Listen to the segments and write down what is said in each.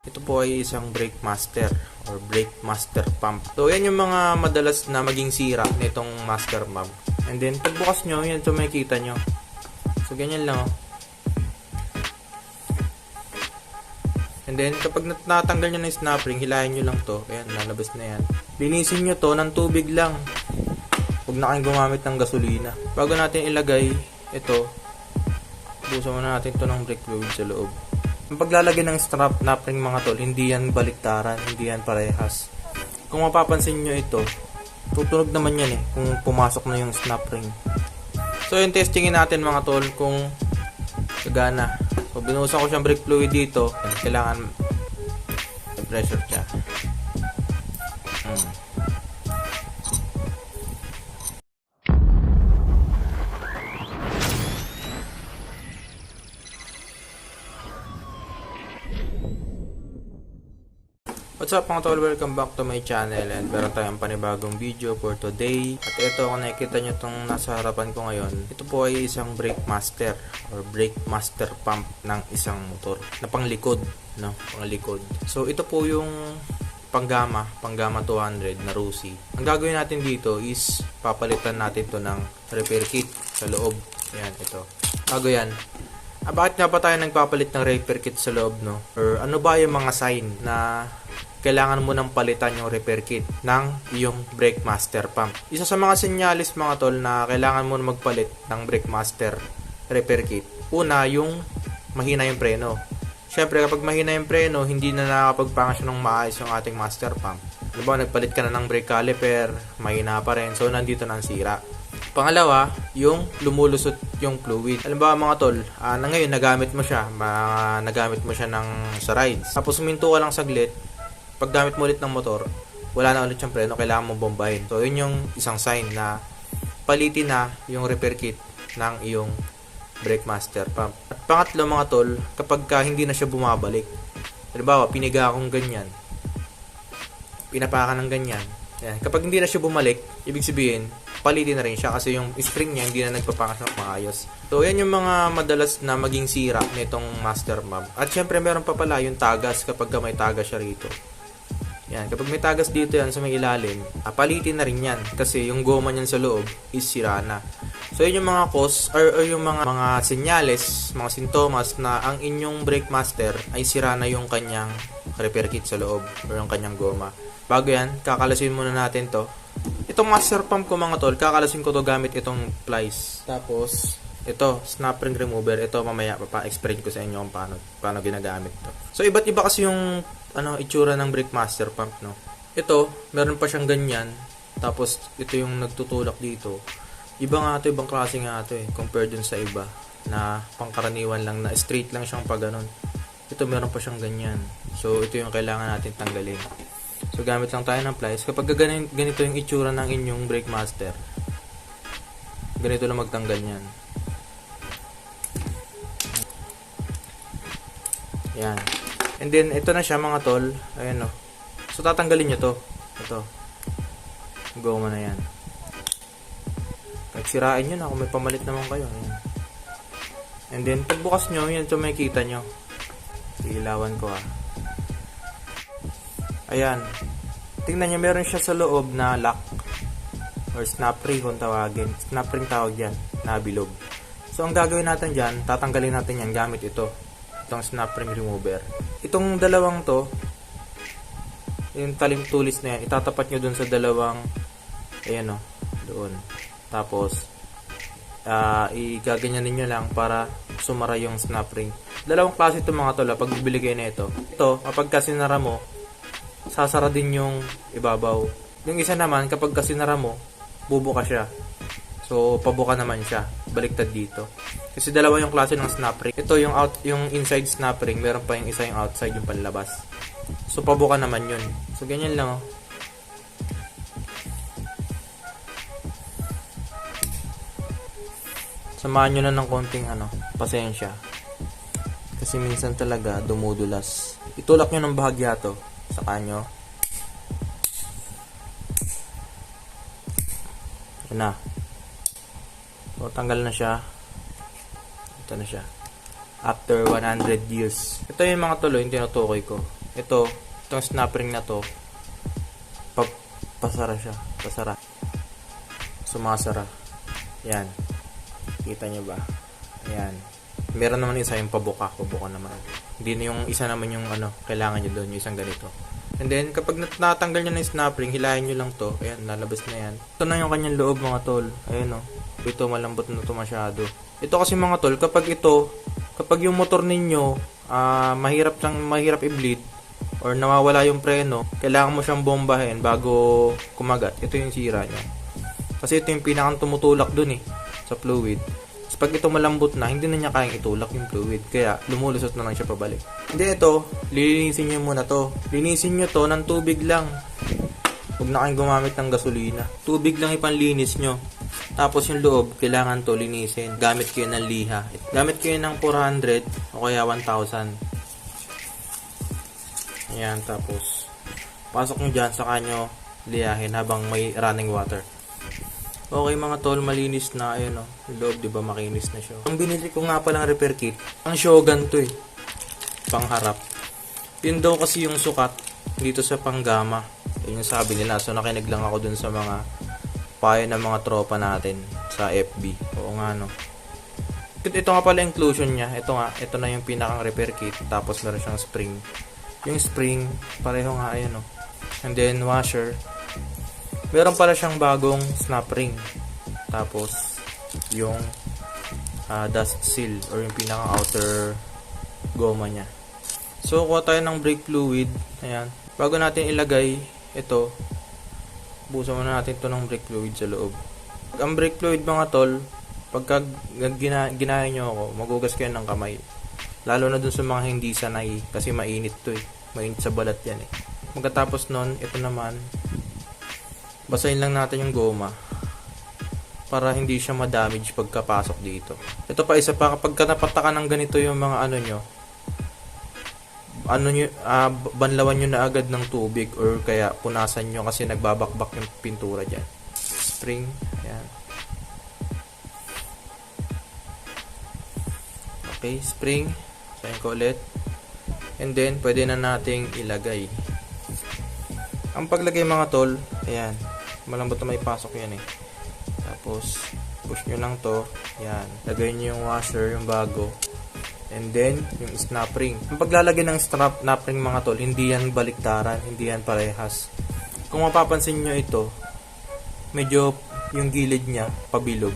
Ito po ay isang brake master or brake master pump. So, yan yung mga madalas na maging sira nitong master pump. And then, pagbukas nyo, yan ito makikita nyo. So, ganyan lang oh. And then, kapag nat- natanggal nyo na yung snap ring, hilahin nyo lang to. Ayan, lalabas na yan. Linisin nyo to ng tubig lang. Huwag na kayong gumamit ng gasolina. Bago natin ilagay ito, busan muna natin to ng brake fluid sa loob. Ang paglalagay ng strap nap ring mga tol, hindi yan baliktaran, hindi yan parehas. Kung mapapansin nyo ito, tutunog naman yan eh, kung pumasok na yung snap ring. So yung testingin natin mga tol, kung gagana. So binusan ko siyang brake fluid dito, kailangan pressure siya. What's up mga tol? Welcome back to my channel and meron tayong panibagong video for today. At ito, kung nakikita nyo itong nasa harapan ko ngayon, ito po ay isang brake master or brake master pump ng isang motor na panglikod, no? Panglikod. So ito po yung panggama, panggama 200 na Rusi. Ang gagawin natin dito is papalitan natin to ng repair kit sa loob. Yan, ito. Bago yan, Ah, bakit nga ba tayo nagpapalit ng repair kit sa loob, no? Or ano ba yung mga sign na kailangan mo nang palitan yung repair kit ng iyong brake master pump. Isa sa mga senyalis mga tol na kailangan mo magpalit ng brake master repair kit. Una, yung mahina yung preno. Siyempre, kapag mahina yung preno, hindi na nakakapagpangas ng maayos yung ating master pump. Diba, nagpalit ka na ng brake caliper, mahina pa rin, so nandito na ang sira. Pangalawa, yung lumulusot yung fluid. Alam ba mga tol, ah, na ngayon nagamit mo siya, ma- nagamit mo siya ng sa rides. Tapos huminto ka lang saglit, pag gamit mo ulit ng motor, wala na ulit yung preno, kailangan mo bombahin. So yun yung isang sign na palitin na yung repair kit ng iyong brake master pump. At pangatlo mga tol, kapag ka hindi na siya bumabalik, halimbawa piniga akong ganyan, pinapakan ng ganyan, yan. Kapag hindi na siya bumalik, ibig sabihin, palitin na rin siya kasi yung spring niya hindi na nagpapangas ng maayos. So, yan yung mga madalas na maging sira nitong master pump. At syempre, meron pa pala yung tagas kapag may tagas siya rito. Yan, kapag may tagas dito yan sa may ilalim, ah, palitin na rin yan kasi yung goma niyan sa loob is sira na. So, yun yung mga cause or, or yung mga mga senyales, mga sintomas na ang inyong brake master ay sira na yung kanyang repair kit sa loob or yung kanyang goma. Bago yan, kakalasin muna natin to. Itong master pump ko mga tol, kakalasin ko to gamit itong plies. Tapos, ito, snap ring remover. Ito mamaya papa-explain ko sa inyo kung paano, paano ginagamit to. So, iba't iba kasi yung ano, itsura ng brake master pump, no? Ito, meron pa siyang ganyan. Tapos, ito yung nagtutulak dito. Iba nga ito, ibang klase nga ito eh, compared dun sa iba na pangkaraniwan lang na straight lang siyang pag ganun. Ito meron pa siyang ganyan. So, ito yung kailangan natin tanggalin. So, gamit lang tayo ng plies. Kapag ganito yung itsura ng inyong brake master, ganito lang magtanggal niyan. Yan. And then, ito na siya mga tol. Ayan o. So, tatanggalin nyo to. Ito. Goma na yan. Nagsirain nyo na kung may pamalit naman kayo. Ayan. And then, pagbukas nyo, yan ito makikita nyo. Ilawan ko ah. Ayan. Tingnan nyo, meron siya sa loob na lock. Or snap ring kung tawagin. Snap ring tawag yan. Na bilog. So, ang gagawin natin dyan, tatanggalin natin yan gamit ito. Itong snap ring remover. Itong dalawang to, yung talim tulis na yan, itatapat nyo dun sa dalawang, ayan o, doon. Tapos, ah igaganyan ninyo lang para sumara yung snap ring. Dalawang klase itong mga tola pag bibili kayo na ito. Ito, kapag kasinara mo, sasara din yung ibabaw. Yung isa naman, kapag kasinara mo, bubuka siya. So, pabuka naman siya. Baliktad dito. Kasi dalawa yung klase ng snap ring. Ito yung out, yung inside snap ring. Meron pa yung isa yung outside, yung panlabas. So, pabuka naman yun. So, ganyan lang oh. Samahan nyo na ng konting ano, pasensya. Kasi minsan talaga dumudulas. Itulak nyo ng bahagya to sa kanyo. Yan. So, tanggal na siya. Ito na siya. After 100 years. Ito yung mga tuloy yung tinutukoy ko. ito, itong snap ring na to, pa, pasara siya. Pasara. Sumasara. Yan. Kita nyo ba? Yan. Meron naman isa yung pabuka. Pabuka naman. Hindi na yung isa naman yung ano, kailangan nyo doon. Yung isang ganito. And then, kapag nat- natanggal nyo na yung snap ring, hilahin nyo lang to. Ayan, lalabas na yan. Ito na yung kanyang loob mga tol. Ayan o. Ito, malambot na to masyado. Ito kasi mga tol, kapag ito, kapag yung motor ninyo, ah mahirap lang, mahirap i-bleed, or nawawala yung preno, kailangan mo siyang bombahin bago kumagat. Ito yung sira niya. Kasi ito yung pinakang tumutulak dun eh, sa fluid. Tapos pag ito malambot na, hindi na niya kayang itulak yung fluid. Kaya lumulusot na lang siya pabalik. Hindi ito, lilinisin niyo muna to. Linisin niyo to ng tubig lang. Huwag na kayong gumamit ng gasolina. Tubig lang ipanlinis nyo. Tapos yung loob, kailangan to linisin. Gamit kayo ng liha. Gamit kayo ng 400 o kaya 1,000. Ayan, tapos pasok nyo dyan, saka nyo liyahin habang may running water. Okay mga tol, malinis na. Ayun o, yung loob, di ba makinis na siya. Ang binili ko nga palang repair kit, ang Shogun to eh. Pangharap. Yun daw kasi yung sukat dito sa panggama. Yun yung sabi nila. So nakinig lang ako dun sa mga payo ng mga tropa natin sa FB. Oo nga no. Ito nga pala inclusion niya. Ito nga, ito na yung pinakang repair kit. Tapos meron siyang spring. Yung spring, pareho nga ayun no. And then washer. Meron pala siyang bagong snap ring. Tapos yung ah, dust seal or yung pinaka outer goma niya. So, kuha tayo ng brake fluid. Ayan. Bago natin ilagay ito, busan muna natin ito ng brake fluid sa loob. Ang brake fluid mga tol, pagka gina, ginaya nyo ako, magugas kayo ng kamay. Lalo na dun sa mga hindi sanay, kasi mainit to eh. Mainit sa balat yan eh. Pagkatapos nun, ito naman, basahin lang natin yung goma para hindi siya ma-damage pagkapasok dito. Ito pa isa pa kapag ka napataka ng ganito yung mga ano nyo, ano nyo, ah, banlawan nyo na agad ng tubig or kaya punasan nyo kasi nagbabakbak yung pintura dyan. Spring, ayan. Okay, spring. Sayin ko ulit. And then, pwede na nating ilagay. Ang paglagay mga tol, ayan. Malambot na may pasok yan eh. Tapos, push nyo lang to. Yan. Lagay nyo yung washer, yung bago. And then, yung snap ring. Ang paglalagay ng snap, snap ring mga tol, hindi yan baliktaran, hindi yan parehas. Kung mapapansin nyo ito, medyo yung gilid niya, pabilog.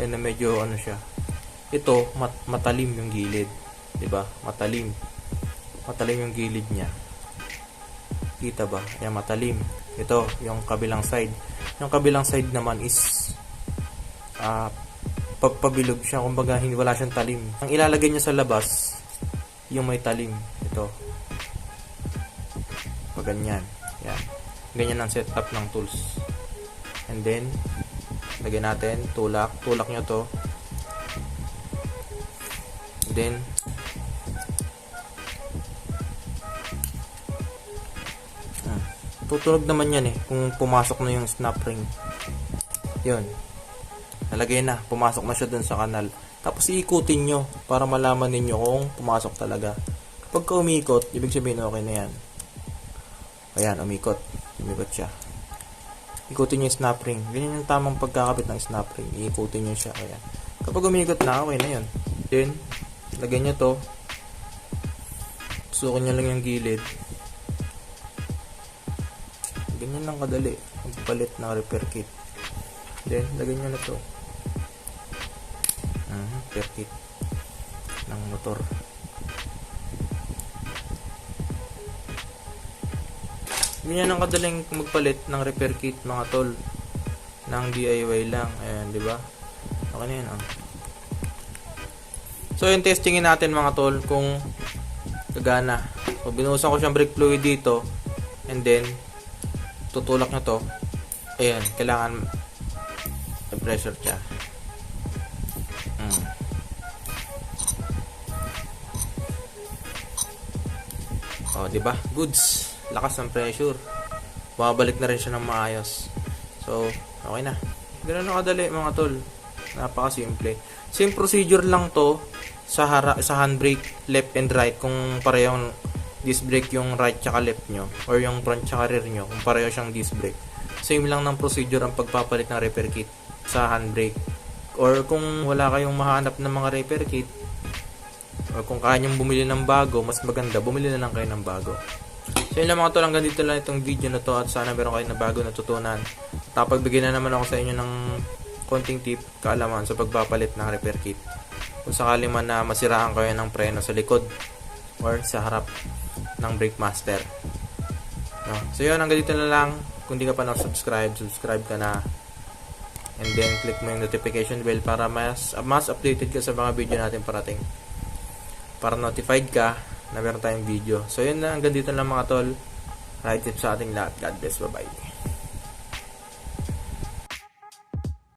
Na medyo ano siya. Ito, mat matalim yung gilid. 'di ba Matalim. Matalim yung gilid niya. Kita ba? Ayan, matalim. Ito, yung kabilang side. Yung kabilang side naman is ah papabilog siya. Kumbaga, hindi wala siyang talim. Ang ilalagay niya sa labas, yung may talim. Ito. Pag ganyan. Yan. Ganyan ang setup ng tools. And then, lagyan natin, tulak. Tulak nyo to. And then, ah, tutunog naman yan eh, kung pumasok na yung snap ring. Yun. Nalagay na, pumasok na siya dun sa kanal. Tapos iikutin nyo para malaman ninyo kung pumasok talaga. Kapag ka umikot, ibig sabihin okay na yan. Ayan, umikot. Umikot siya. Ikutin nyo yung snap ring. Ganyan yung tamang pagkakabit ng snap ring. Iikutin nyo siya. Ayan. Kapag umikot na, okay na yun. Then, lagyan nyo to. Sukin nyo lang yung gilid. Ganyan lang kadali. Magpalit ng repair kit. Then, lagyan nyo na to. Kit ng motor. Ganyan ang kadaling magpalit ng repair kit mga tol. Ng DIY lang. Ayan, di ba? Okay na yun, ah. So, yung testingin natin mga tol kung gagana. So, binuhusan ko siyang brake fluid dito. And then, tutulak nyo to. Ayan, kailangan pressure siya. Oh, 'di ba? Goods. Lakas ng pressure. Babalik na rin siya ng maayos. So, okay na. Ganun na kadali mga tol. Napaka-simple. Same procedure lang to sa sa handbrake left and right kung parehong disc brake yung right tsaka left nyo or yung front tsaka rear nyo kung pareho siyang disc brake same lang ng procedure ang pagpapalit ng repair kit sa handbrake or kung wala kayong mahanap ng mga repair kit or kung kaya nyong bumili ng bago mas maganda bumili na lang kayo ng bago. So yun lang mga tol hanggang dito lang itong video na to at sana meron kayo na bago natutunan. Tapos bigyan na naman ako sa inyo ng konting tip kaalaman sa pagpapalit ng repair kit. Kung sakali man na masiraan kayo ng preno sa likod or sa harap ng brake master. No? so yun hanggang dito na lang. Kung di ka pa na-subscribe subscribe ka na. And then click mo yung notification bell para mas mas updated ka sa mga video natin parating para notified ka na meron tayong video. So yun na hanggang dito lang mga tol. Right tip sa ating lahat. God bless. Bye bye